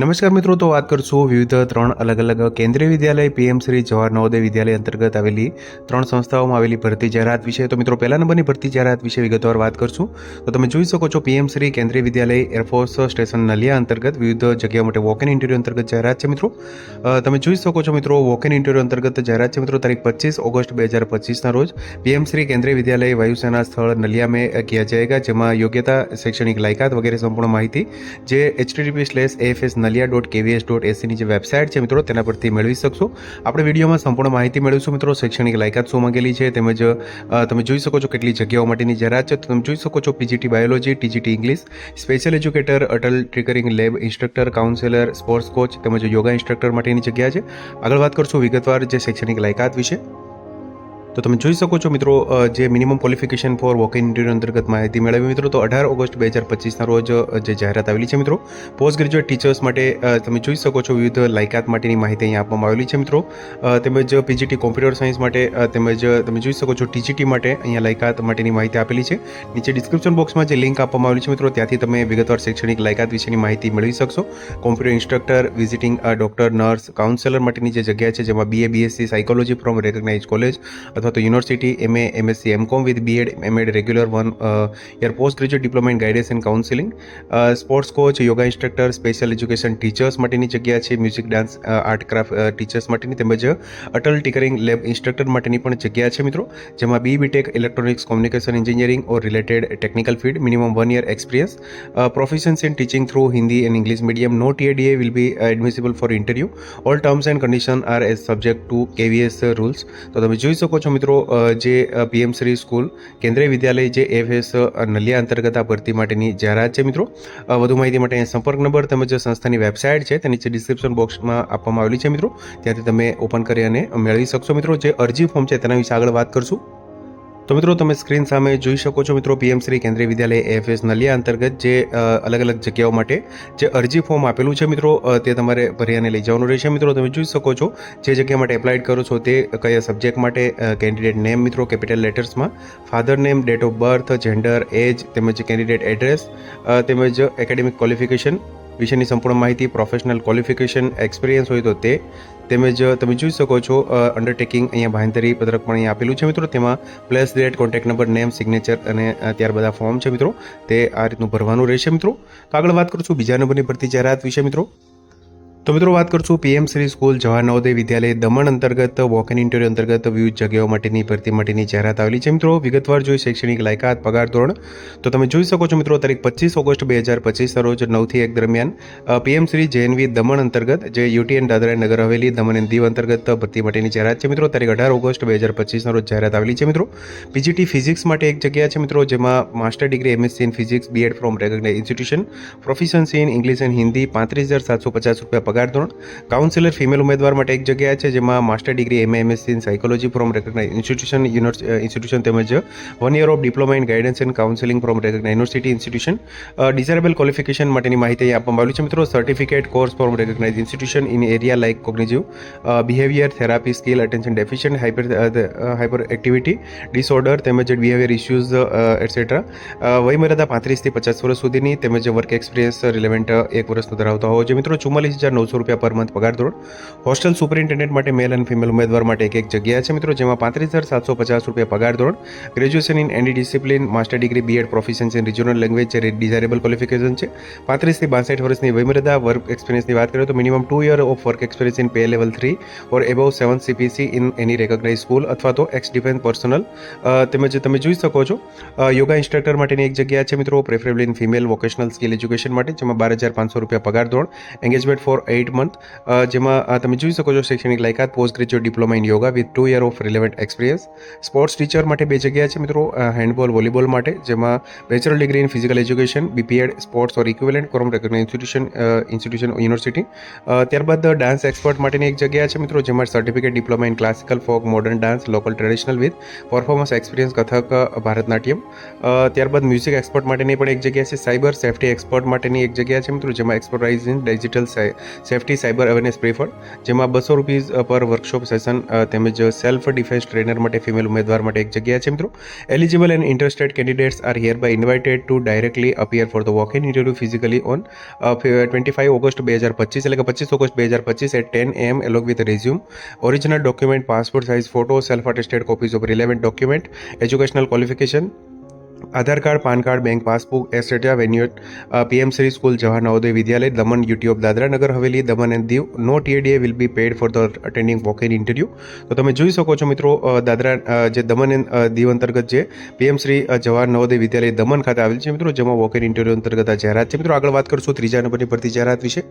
નમસ્કાર મિત્રો, તો વાત કરશું વિવિધ ત્રણ અલગ અલગ કેન્દ્રીય વિદ્યાલય, પીએમ શ્રી જવાહર નવોદય વિદ્યાલય અંતર્ગત આવેલી ત્રણ સંસ્થાઓમાં આવેલી ભરતી જાહેરાત વિશે. તો મિત્રો, પહેલા નંબરની ભરતી જાહેરાત વિશે વિગતવાર વાત કરશું. તો તમે જોઈ શકો છો, પીએમ શ્રી કેન્દ્રીય વિદ્યાલય એરફોર્સ સ્ટેશન નલિયા અંતર્ગત વિવિધ જગ્યાઓ માટે વોક ઇન ઇન્ટરવ્યુ અંતર્ગત જાહેરાત છે મિત્રો. તમે જોઈ શકો છો મિત્રો વોક ઇન ઇન્ટરવ્યુ અંતર્ગત જાહેરાત છે મિત્રો, તારીખ પચીસ ઓગસ્ટ બે હજાર પચીસના રોજ. પીએમ શ્રી કેન્દ્રીય વિદ્યાલય વાયુસેના સ્થળ નલિયા મેં કિયા જાયગા, જેમાં યોગ્યતા શૈક્ષણિક લાયકાત વગેરે સંપૂર્ણ માહિતી, જે HTTP slash FS Naliya dot KVS dot એસીની જે વેબસાઇટ છે મિત્રો, તેના પરથી મેળવી શકશો. આપણે વિડીયોમાં સંપૂર્ણ માહિતી મેળવીશું મિત્રો. શૈક્ષણિક લાયકાત શું માંગેલી છે તેમજ તમે જોઈ શકો છો કેટલી જગ્યાઓ માટેની જરાત છે. તો તમે જોઈ શકો છો PGT biology, TGT English, special educator, Atal tinkering lab instructor, counsellor, sports coach તેમજ યોગા ઇન્સ્ટ્રક્ટર માટેની જગ્યા છે. આગળ વાત કરશું વિગતવાર જે શૈક્ષણિક લાયકાત વિશે. તો તમે જોઈ શકો છો મિત્રો જે minimum qualification for walk in interview અંતર્ગત માહિતી મેળવી મિત્રો, તો અઢાર ઓગસ્ટ બે હજાર પચીસના રોજ જે જાહેરાત આવેલી છે મિત્રો પોસ્ટ ગ્રેજ્યુએટ ટીચર્સ માટે તમે જોઈ શકો છો વિવિધ લાયકાત માટેની માહિતી અહીંયા આપવામાં આવેલી છે મિત્રો તેમજ પીજીટી કોમ્પ્યુટર સાયન્સ માટે તેમજ તમે જોઈ શકો છો ટીજીટી માટે અહીંયા લાયકાત માટેની માહિતી આપેલી છે. નીચે ડિસ્ક્રિપ્શન બોક્સમાં જે લિંક આપવામાં આવેલી છે મિત્રો, ત્યાંથી તમે વિગતવાર શૈક્ષણિક લાયકાત વિશેની માહિતી મેળવી શકશો. Computer instructor visiting doctor nurse counsellor માટેની જે જગ્યા છે, જેમાં BA BSc psychology from recognise college અથવા તો university MA MSc MCom with BEd MEd regular one year post graduate diploma in guidance and counselling sports coach yoga instructor special education teachers માટેની જગ્યા છે. Music dance art craft teachers માટેની તેમજ Atal tinkering lab instructor માટેની પણ જગ્યા છે મિત્રો, જેમાં B BTech electronics communication engineering or related technical field minimum one year experience proficiency in teaching through Hindi and English medium no TA DA will be admissible for interview all terms and condition are as subject to KVS rules તો તમે જોઈ શકો છો મિત્રો જે PM Shri school, કેન્દ્રીય વિદ્યાલય જે FS Naliya અંતર્ગત આ ભરતી માટેની જાહેરાત છે મિત્રો. વધુ માહિતી માટે અહીંયા સંપર્ક નંબર તેમજ સંસ્થાની વેબસાઇટ છે, તેની નીચે ડિસ્ક્રિપ્શન બોક્સમાં આપવામાં આવેલી છે મિત્રો. ત્યાંથી તમે ઓપન કરી અને મેળવી શકશો મિત્રો. જે અરજી ફોર્મ છે, તેના વિશે આગળ વાત કરશું. તો મિત્રો, તમે સ્ક્રીન સામે જોઈ શકો છો મિત્રો, પીએમ શ્રી કેન્દ્રીય વિદ્યાલય એફએસ નલિયા અંતર્ગત જે અલગ અલગ જગ્યાઓ માટે જે અરજી ફોર્મ આપેલું છે મિત્રો તે તમારે ભરી અને લઈ જવાનું રહેશે. મિત્રો, તમે જોઈ શકો છો જે જગ્યા માટે એપ્લાઇડ કરો છો તે કયા સબ્જેક્ટ માટે કેન્ડિડેટ નેમ મિત્રો capital લેટર્સમાં father name date of birth gender age તેમજ કેન્ડિડેટ એડ્રેસ તેમજ એકેડેમિક ક્વોલિફિકેશન વિશેની સંપૂર્ણ માહિતી પ્રોફેશનલ ક્વોલિફિકેશન એક્સપિરિયન્સ હોય તો તે તેમજ તમે જોઈ શકો છો અન્ડરટેકિંગ અહીંયા બાંહેધરી પત્રક પણ અહીંયા આપેલું છે મિત્રો. તેમાં plus date contact number name signature અને ત્યાર બધા ફોર્મ છે મિત્રો. તે આ રીતનું ભરવાનું રહેશે મિત્રો. તો આગળ વાત કરું છું બીજા નંબરની ભરતી જાહેરાત વિશે મિત્રો. તો મિત્રો વાત કરશું પીએમ શ્રી સ્કૂલ જવાહર નવોદય વિદ્યાલય દમણ અંતર્ગત વોક ઇન ઇન્ટરવ્યુ અંતર્ગત વિવિધ જગ્યાઓ માટેની ભરતી માટેની જાહેરાત આવેલી છે. મિત્રો, વિગતવાર જોઈ શૈક્ષણિક લાયકાત, પગાર ધોરણ. તો તમે જોઈ શકો છો મિત્રો, તારીખ પચીસ ઓગસ્ટ બે હજાર પચીસના રોજ નવથી એક દરમિયાન પીએમ શ્રી જેએનવી દમણ અંતર્ગત જે યુટીએન દાદરા નગર હવેલી, દમણ એન્ડ દીવ અંતર્ગત ભરતી માટેની જાહેરાત છે. મિત્રો, તારીખ અઢાર ઓગસ્ટ બે હજાર પચીસના રોજ જાહેરાત આવેલી છે. મિત્રો, પીજીટી ફિઝિક્સ માટે એક જગ્યા છે મિત્રો, જેમાં master degree, MSc in physics, BEd from recognise institution, proficiency in English and Hindi, પાંત્રીસ હજાર સાતસો પચાસ રૂપિયા પગાર ધોરણ. કાઉન્સિલર ફિમેલ ઉમેદવાર માટે એક જગ્યા છે જેમાં master degree M MSc in psychology from recognise institution institution તેમજ one year of diploma in guidance and counselling from recognise university institution desirable qualification માટેની માહિતી આપવામાં આવી છે મિત્રો. Certificate course from recognise institution in area like cognitive behaviour therapy skill attention deficient hyper hyper activity disorder તેમજ behaviour issues etcetera વયમર્યાદા પાંત્રીસથી પચાસ વર્ષ સુધીની તેમજ વર્ક એક્સપિરિયન્સ રિલેવન્ટ એક વર્ષનો ધરાવતા હોવો જોઈએ મિત્રો. ચુમ્માલીસ હજાર નવસો રૂપિયા પર મંથ પગાર ધોરણ. હોસ્ટેલ સુપરિન્ટેન્ડન્ટ માટે મેલ અને ફિમેલ ઉમેદવાર માટે એક એક જગ્યા છે મિત્રો, જેમાં પાંત્રીસ હજાર સાતસો પચાસ રૂપિયા પગાર ધોરણ. Graduation in any discipline master degree BEd proficiency in regional language જે ડિઝાયરેબલ ક્વોલિફિકેશન છે. પાંત્રીસથી બાસઠ વર્ષની વયમર્યાદા વર્ક એક્સપિરિયન્સની વાત કરીએ તો minimum two year of work experience in pay level three or above seven CPC in any recognise school અથવા તો એક્સ ડિફેન્સ પર્સનલ તેમજ તમે જોઈ શકો છો યોગા ઇન્સ્ટ્રક્ટર માટેની એક જગ્યા છે મિત્રો preferably in female vocational skill education માટે, જેમાં બાર હજાર પાંચસો રૂપિયા પગાર ધોરણ. એંગેજમેન્ટ ફોર એઇટ મંથ જેમાં તમે જોઈ શકો છો શૈક્ષણિક લાયકાત post graduate diploma in yoga with two year of relevant experience sports teacher માટે બે જગ્યા છે મિત્રો હેન્ડબોલ વોલીબોલ માટે, જેમાં bachelor degree in physical education BPEd sports or equivalent from recognise institution institution university ત્યારબાદ ડાન્સ એક્સપર્ટ માટેની એક જગ્યા છે મિત્રો, જેમાં certificate diploma in classical folk modern dance local traditional with performance experience Kathak Bharatanatyam. ત્યારબાદ મ્યુઝિક એક્સપર્ટ માટેની પણ એક જગ્યા છે સાયબર સેફ્ટી એક્સપર્ટ માટેની એક જગ્યા છે મિત્રો, જેમાં expertise in digital safety, cyber awareness preferred જેમાં બસો રૂપીઝ પર વર્કશોપ સેશન તેમજ સેલ્ફ ડિફેન્સ ટ્રેનર માટે ફિમેલ ઉમેદવાર માટે એક જગ્યા છે, મિત્રો. Eligible and interested candidates are hereby invited to directly appear for the walk in interview physically on twenty five August બે હજાર પચીસ એટલે કે પચીસ ઓગસ્ટ બે હજાર પચીસ at ten M એલોગ with resume original document passport size photo self attested copies of relevant document educational qualification Aadhaar card, PAN card, bank passbook એસેટા venue PM Shri school Jawahar Navodaya Vidyalaya Daman YouTube Dadra Nagar Dadra Nagar, Haveli Daman and Diu. No TA DA will B pad for the attending walk in interview તો તમે જોઈ શકો છો મિત્રો દાદરા જે દમન and Diu અંતર્ગત જે PM Shri Jawahar Navodaya Vidyalaya Daman ખાતે આવેલ છે મિત્રો, જેમાં વોક ઇન ઇન્ટરવ્યુ અંતર્ગત આ જાહેરાત છે. મિત્રો આગળ વાત કરશું ત્રીજા નંબરની ભરતી જાહેરાત વિશે.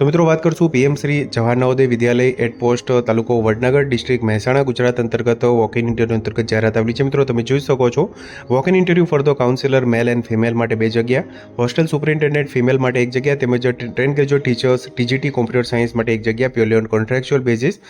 તો મિત્રો વાત કરશું PM Shri Jawahar Navodaya Vidyalaya at post તાલુકો વડનગર ડિસ્ટ્રિક્ટ મહેસાણા ગુજરાત અંતર્ગત વોક ઇન ઇન્ટરવ્યુ અંતર્ગત જાહેરાત આવેલી છે. મિત્રો, તમે જોઈ શકો છો walk in interview for the counsellor male and female માટે બે જગ્યા હોસ્ટેલ સુપરિન્ટેન્ડન્ટ ફિમેલ માટે એક જગ્યા, તેમજ train graduate teachers TGT computer science માટે એક જગ્યા પ્યોરલી ઓન કોન્ટ્રાક્ચ્યુઅલ બેઝિસ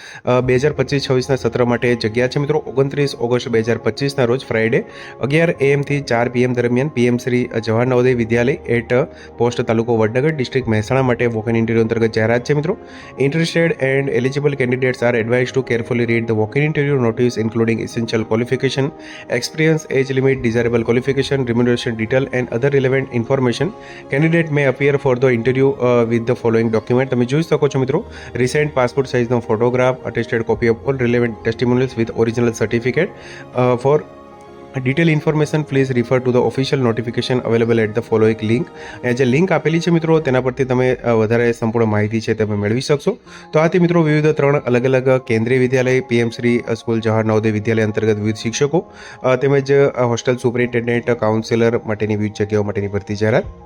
બે હજાર પચીસ, છવ્વીસના સત્ર માટે જગ્યા છે. મિત્રો, ઓગણત્રીસ ઓગસ્ટ બે હજાર પચીસના રોજ ફ્રાઇડે અગિયાર એએમથી ચાર પીએમ દરમિયાન PM Shri Jawahar Navodaya Vidyalaya at post તાલુકો વડનગર ડિસ્ટ્રિક્ટ મહેસાણા માટે વોક ઇન ઇન્ટરવ્યુ અંતર્ગત જાહેરાત છે મિત્રો interested and eligible candidates are advise to carefully read the walk in interview notice including essential qualification, experience, age limit, desirable qualification, remuneration detail, and other relevant information. Candidate may appear for the interview uh, with the following document. તમે જોઈ શકો છો મિત્રો recent passport સાઇઝનો photograph attested copy of all relevant testimonials with original certificate for detail information please refer to the official notification available at the following link જે link આપેલી છે મિત્રો, તેના પરથી તમે વધારે સંપૂર્ણ માહિતી છે તમે મેળવી શકશો. તો આથી મિત્રો, વિવિધ ત્રણ અલગ અલગ કેન્દ્રીય વિદ્યાલય, પીએમ શ્રી સ્કૂલ જવાહર નવોદય વિદ્યાલય અંતર્ગત વિવિધ શિક્ષકો તેમજ હોસ્ટેલ સુપરિન્ટેન્ડન્ટ, કાઉન્સિલર માટેની વિવિધ જગ્યાઓ માટેની ભરતી જાહેરાત.